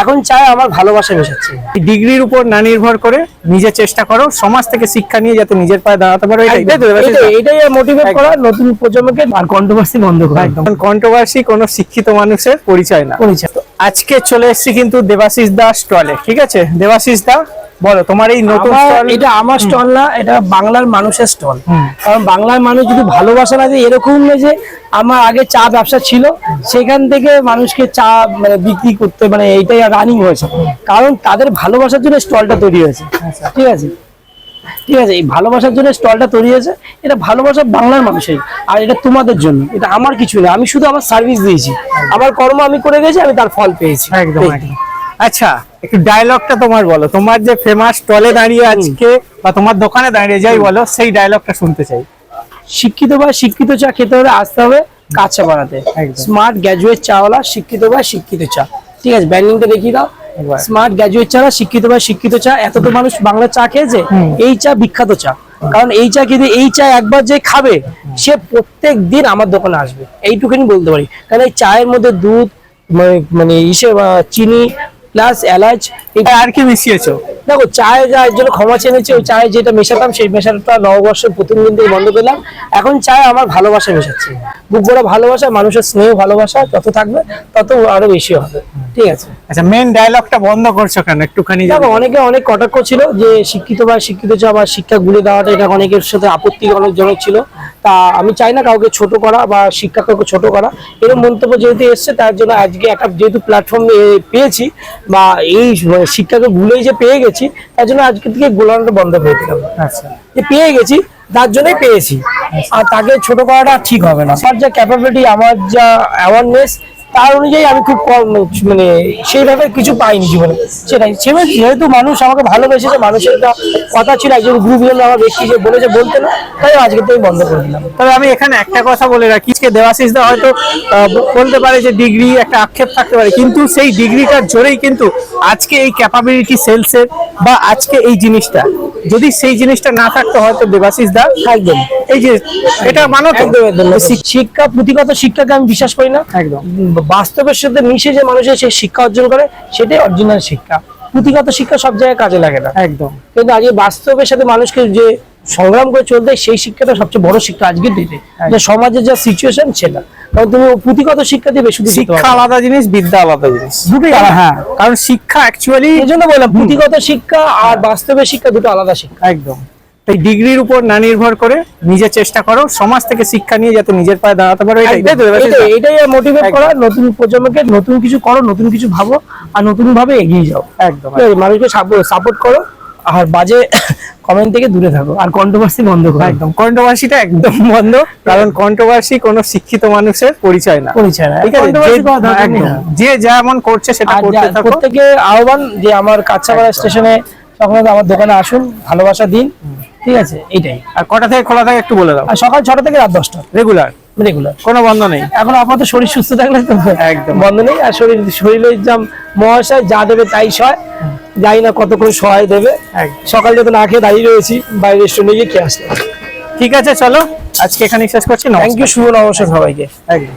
এখন চায় আমার ভালোবাসা মেশাচ্ছে। ডিগ্রির উপর না নির্ভর করে নিজে চেষ্টা করো সমাজ থেকে শিক্ষা নিয়ে যাতে নিজের পায়ে দাঁড়াতে পারো এটাই মোটিভেট করা নতুন প্রজন্মকে আর কন্ট্রোভার্সি বন্ধ করা। কন্ট্রোভার্সি কোনো শিক্ষিত মানুষের পরিচয় না। পরিচয়। আজকে চলে এসেছি কিন্তু দেবাশিস দা স্টলে ঠিক আছে? দেবাশিস দা বলো তোমার এই নতুন স্টল এটা আমার স্টল না এটা বাংলার মানুষের স্টল কারণ বাংলার মানুষ যদি ভালোবাসা না যে এরকম নয় যে আমার আগে চা ব্যবসা ছিল সেখান থেকে মানুষকে চা মানে বিক্রি করতে মানে এইটাই রানিং হয়েছে। কারণ তাদের ভালোবাসার জন্য স্টলটা তৈরি হয়েছে। ঠিক আছে? ঠিক আছে এই ভালোবাসার জন্য স্টলটা তৈরি হয়েছে। এটা ভালোবাসা বাংলার মানুষের। আর এটা তোমাদের জন্য। এটা আমার কিছু না আমি শুধু আমার সার্ভিস দিয়েছি। আমার কর্ম আমি করে গেছি আমি তার ফল পেয়েছি। একদম আচ্ছা একটু ডায়লগটা তোমার বলো। তোমার যে ফেমাস স্টলে দাঁড়িয়ে আজকে বা তোমার দোকানে দাঁড়িয়ে যাই বলো সেই ডায়লগটা শুনতে চাই। শিক্ষিত বা শিক্ষিত চা খেতে হলে আসতে হবে কাঁচা বানাতে। স্মার্ট গ্র্যাজুয়েট চাওয়ালা শিক্ষিত বা শিক্ষিত চা। ঠিক আছে ব্যান্ডিংটা দেখিয়ে দাও। স্মার্ট গ্র্যাজুয়েট চা শিক্ষিত বা শিক্ষিত চা এত তো মানুষ বাংলা চা খেয়েছে এই চা বিখ্যাত চা। কারণ এই চা কিন্তু এই চা একবার যে খাবে সে প্রত্যেক দিন আমার দোকানে আসবে। এইটুকুনি বলতে পারি। কারণ এই চায়ের মধ্যে দুধ মানে- মানে ইসে চিনি প্লাস এলাচ এটা আর কি মিশিয়েছো? দেখো চায়ে যা এর জন্য ক্ষমা চেয়ে নিচ্ছি ওই চায়ে যেটা মেশাতাম সেই মেশাটা নববর্ষের প্রথম দিন থেকে বন্ধ করলাম। এখন চায়ে আমার ভালোবাসা মেশাচ্ছি। বুক ভরা ভালোবাসা মানুষের স্নেহ ভালোবাসা যত থাকবে তত আরও বেশি হবে। ঠিক আছে? আচ্ছা মেন ডায়লগটা বন্ধ করছ কেন? একটুখানি দেখো অনেকে অনেক কটাক্ষ ছিল যে শিক্ষিত বা শিক্ষিত চা বা শিক্ষা গুলে দেওয়াটা এটা অনেকের সাথে আপত্তি অনেকজনক ছিল। তা আমি চাই না কাউকে ছোট করা বা শিক্ষা কাউকে ছোট করা। এরকম মন্তব্য যেহেতু এসছে তার জন্য আজকে একটা যেহেতু প্ল্যাটফর্ম পেয়েছি বা এই মানে শিক্ষাকে ভুলেই যে পেয়ে গেছি তার জন্য আজকে থেকে গোলানোটা বন্ধ করে দিলাম। আচ্ছা। যে পেয়ে গেছি তার জন্যই পেয়েছি। আর তাকে ছোট করাটা ঠিক হবে না। আমার যা ক্যাপাবিলিটি আমার যা অ্যাওয়ারনেস তার অনুযায়ী আমি খুব কম মানে সেইভাবে কিছু পাইনি জীবনে। সেটাই। সেভাবে যেহেতু মানুষ আমাকে ভালোবেসেছে, মানুষের একটা কথা ছিল, একজন গ্রুপ গুরুজন আমার ব্যক্তি যে বলেছে, বলতে না, তাই আজকে থেকে বন্ধ করে দিলাম। তবে আমি এখানে একটা কথা বলে রাখি যে দেবাশিস দা হয়তো বলতে পারে যে ডিগ্রি একটা আক্ষেপ থাকতে পারে, কিন্তু সেই ডিগ্রিটার জোরেই কিন্তু আজকে এই ক্যাপাবিলিটি সেলসের বা আজকে এই জিনিসটা। যদি সেই জিনিসটা না থাকতো হয়তো দেবাশিস দা একদম এই যে এটা মানো শিক্ষা পুঁথিগত শিক্ষাকে আমি বিশ্বাস করি না। একদম। বাস্তবের সাথে মিশে যে মানুষের সে শিক্ষা অর্জন করে সেটাই অরিজিনাল শিক্ষা। পুঁথিগত শিক্ষা সব জায়গায় কাজে লাগে না। একদম। কিন্তু আজকে বাস্তবের সাথে মানুষকে যে সংগ্রাম করে চলতে সেই শিক্ষাটা সবচেয়ে বড় শিক্ষা আজকের দিনে। যে সমাজের যা সিচুয়েশন সেটা। কারণ তুমি পুঁথিগত শিক্ষা দিয়ে বেশি শিক্ষা আলাদা জিনিস বিদ্যা আলাদা জিনিস। দুটোই আলাদা। হ্যাঁ কারণ শিক্ষা অ্যাকচুয়ালি এই জন্য বললাম পুঁথিগত শিক্ষা আর বাস্তবের শিক্ষা দুটো আলাদা শিক্ষা। একদম। তাই ডিগ্রির উপর না নির্ভর করে নিজে চেষ্টা করো সমাজ থেকে শিক্ষা নিয়ে যাতে নিজের পায়ে দাঁড়াতে পারো এটাই মোটিভেট করা নতুন প্রজন্মকে নতুন কিছু করো নতুন কিছু ভাবো আর নতুন ভাবে এগিয়ে যাও। একদম? মানুষকে সাপোর্ট করো আর বাজে কমেন্ট থেকে দূরে থাকো। আর কন্ট্রোভার্সি বন্ধ করো। একদম কন্ট্রোভার্সিটা একদম বন্ধ কারণ কন্ট্রোভার্সি কোনো শিক্ষিত মানুষের পরিচয় না। পরিচয় না। ঠিক আছে? যে- যেমন করছে সেটা করতে থাকো। প্রত্যেকে আহ্বান যে আমার কাঁচাপাড়া স্টেশনে তখন আমার দোকানে আসুন ভালোবাসা দিন। ঠিক আছে? এইটাই। আর কটা থেকে খোলা থাকে একটু বলে দাও। আর সকাল ছটা থেকে রাত দশটা। রেগুলার রেগুলার কোনো বন্ধ নেই। এখন আপাতত শরীর সুস্থ থাকলে তো একদম। বন্ধ নেই। আর শরীর শরীরের যা মহাশয় যা দেবে তাই সয়। জানি না কতক্ষণ সহায় দেবে। সকালটা সকাল যত না খেয়ে দাঁড়িয়ে রয়েছি বাইরে রেস্টুরেন্টে গিয়ে খেয়ে আসলাম। ঠিক আছে চলো। আজকে এখানে শেষ করছি থ্যাংক ইউ শুভ নমস্কার সবাইকে। একদম।